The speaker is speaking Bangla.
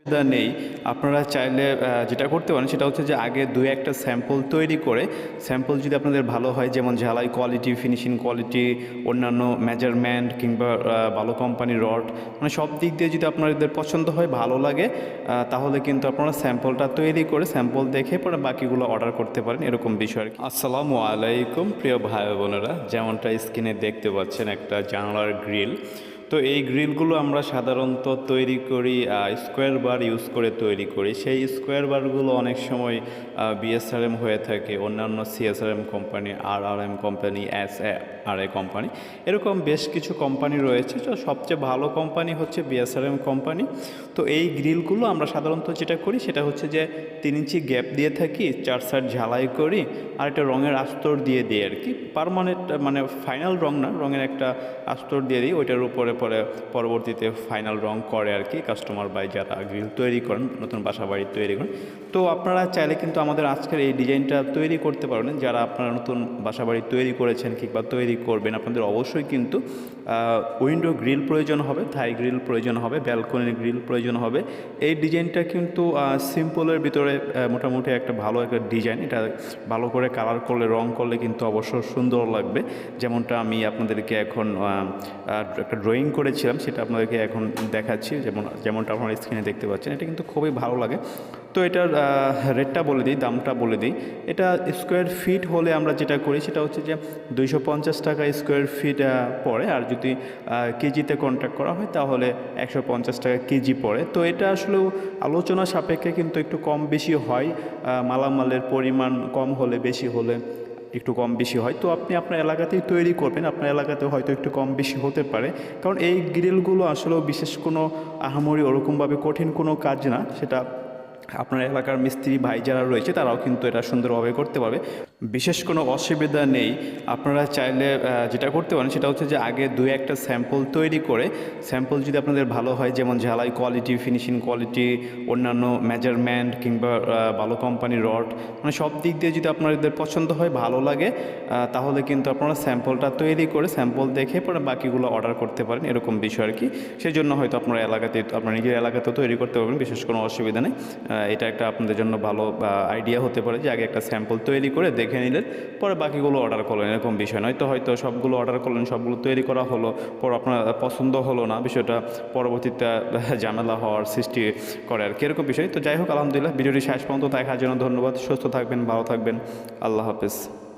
সুবিধা নেই আপনারা চাইলে যেটা করতে পারেন সেটা হচ্ছে যে আগে দুই একটা স্যাম্পল তৈরি করে স্যাম্পল যদি আপনাদের ভালো হয়, যেমন ঝালাই কোয়ালিটি ফিনিশিং কোয়ালিটি অন্যান্য মেজারমেন্ট কিংবা ভালো কোম্পানি রড মানে সব দিক দিয়ে যদি আপনাদের পছন্দ হয়, ভালো লাগে তাহলে কিন্তু আপনারা স্যাম্পলটা তৈরি করে স্যাম্পল দেখে পরে বাকিগুলো অর্ডার করতে পারেন, এরকম বিষয় আর কি। আসসালামু আলাইকুম প্রিয় ভাই বোনেরা, যেমনটা স্ক্রিনে দেখতে পাচ্ছেন একটা জানালার গ্রিল তো এই গ্রিলগুলো আমরা সাধারণত তৈরি করি স্কোয়ার বার ইউজ করে তৈরি করি। সেই স্কোয়ার বারগুলো অনেক সময় বিএসআরএম হয়ে থাকে, অন্যান্য CSRM company R R M company S R A company. এরকম বেশ কিছু কোম্পানি রয়েছে, তো সবচেয়ে ভালো কোম্পানি হচ্ছে বিএসআরএম কোম্পানি। তো এই গ্রিলগুলো আমরা সাধারণত যেটা করি, সেটা হচ্ছে যে তিন ইঞ্চি গ্যাপ দিয়ে থাকি, চার সাইড ঝালাই করি, আর একটা রঙের আস্তর দিয়ে দিই আর কি। পারমানেন্ট মানে ফাইনাল রং না, রঙের একটা আস্তর দিয়ে দিই, ওইটার উপরে পরে পরবর্তীতে ফাইনাল রং করে আর কি কাস্টমার বাই যারা গ্রিল তৈরি করেন, নতুন বাসা বাড়ি তৈরি করেন। তো আপনারা চাইলে কিন্তু আমাদের আজকের এই ডিজাইনটা তৈরি করতে পারবেন। যারা আপনারা নতুন বাসা বাড়ি তৈরি করেছেন কিংবা তৈরি করবেন, আপনাদের অবশ্যই কিন্তু উইন্ডো গ্রিল প্রয়োজন হবে থাই গ্রিল প্রয়োজন হবে ব্যালকনির গ্রিল প্রয়োজন হবে। এই ডিজাইনটা কিন্তু সিম্পলের ভিতরে মোটামুটি একটা ভালো একটা ডিজাইন। এটা ভালো করে কালার করলে, রং করলে কিন্তু অবশ্য সুন্দর লাগবে। যেমনটা আমি আপনাদেরকে এখন একটা ড্রয়িং করেছিলাম, সেটা আপনাদেরকে এখন দেখাচ্ছি, যেমন, যেমনটা আপনারা স্ক্রিনে দেখতে পাচ্ছেন। এটা কিন্তু খুবই ভালো লাগে। তো এটার রেটটা বলে দিই, দামটা বলে দিই। এটা স্কোয়ার ফিট হলে আমরা যেটা করি, সেটা হচ্ছে যে দুইশো পঞ্চাশ টাকা স্কোয়ার ফিট পড়ে। আর যদি কেজিতে কন্ট্যাক্ট করা হয়, তাহলে একশো পঞ্চাশ টাকা কেজি পড়ে। তো এটা আসলেও আলোচনা সাপেক্ষে কিন্তু একটু কম বেশি হয়। মালামালের পরিমাণ কম হলে বেশি হলে একটু কম বেশি হয়। তো আপনি আপনার এলাকাতেই তৈরি করবেন। আপনার এলাকাতে হয়তো একটু কম বেশি হতে পারে। কারণ এই গ্রিলগুলো আসলেও বিশেষ কোনো আহামরি ওরকমভাবে কঠিন কোনো কাজ না। সেটা আপনার এলাকার মিস্ত্রি, ভাই যারা রয়েছে, তারাও কিন্তু এটা সুন্দরভাবে করতে পারবে। বিশেষ কোনো অসুবিধা নেই। আপনারা চাইলে যেটা করতে পারেন, সেটা হচ্ছে যে আগে দু একটা স্যাম্পল তৈরি করে, স্যাম্পল যদি আপনাদের ভালো হয়, যেমন ঝালাই কোয়ালিটি, ফিনিশিং কোয়ালিটি, অন্যান্য মেজারমেন্ট কিংবা ভালো কোম্পানির রড মানে সব দিক দিয়ে যদি আপনাদের পছন্দ হয়, ভালো লাগে তাহলে কিন্তু আপনারা স্যাম্পলটা তৈরি করে, স্যাম্পল দেখে পরে বাকিগুলো অর্ডার করতে পারেন, এরকম বিষয় আর কি। সেই জন্য হয়তো আপনার এলাকাতে, আপনার নিজের এলাকাতে তৈরি করতে পারবেন, বিশেষ কোনো অসুবিধা নেই। এটা একটা আপনাদের জন্য ভালো আইডিয়া হতে পারে যে আগে একটা স্যাম্পল তৈরি করে দেখে নিলেন, পরে বাকিগুলো অর্ডার করলেন, এরকম বিষয় নয়। তো হয়তো সবগুলো অর্ডার করলেন, সবগুলো তৈরি করা হলো, পর আপনার পছন্দ হলো না বিষয়টা, পরবর্তীতে জানালা ঝামেলা হওয়ার সৃষ্টি করে আর কি, এরকম বিষয়। তো যাই হোক, আলহামদুলিল্লাহ, ভিডিওটি শেষ পর্যন্ত দেখার জন্য ধন্যবাদ। সুস্থ থাকবেন, ভালো থাকবেন। আল্লাহ হাফেজ।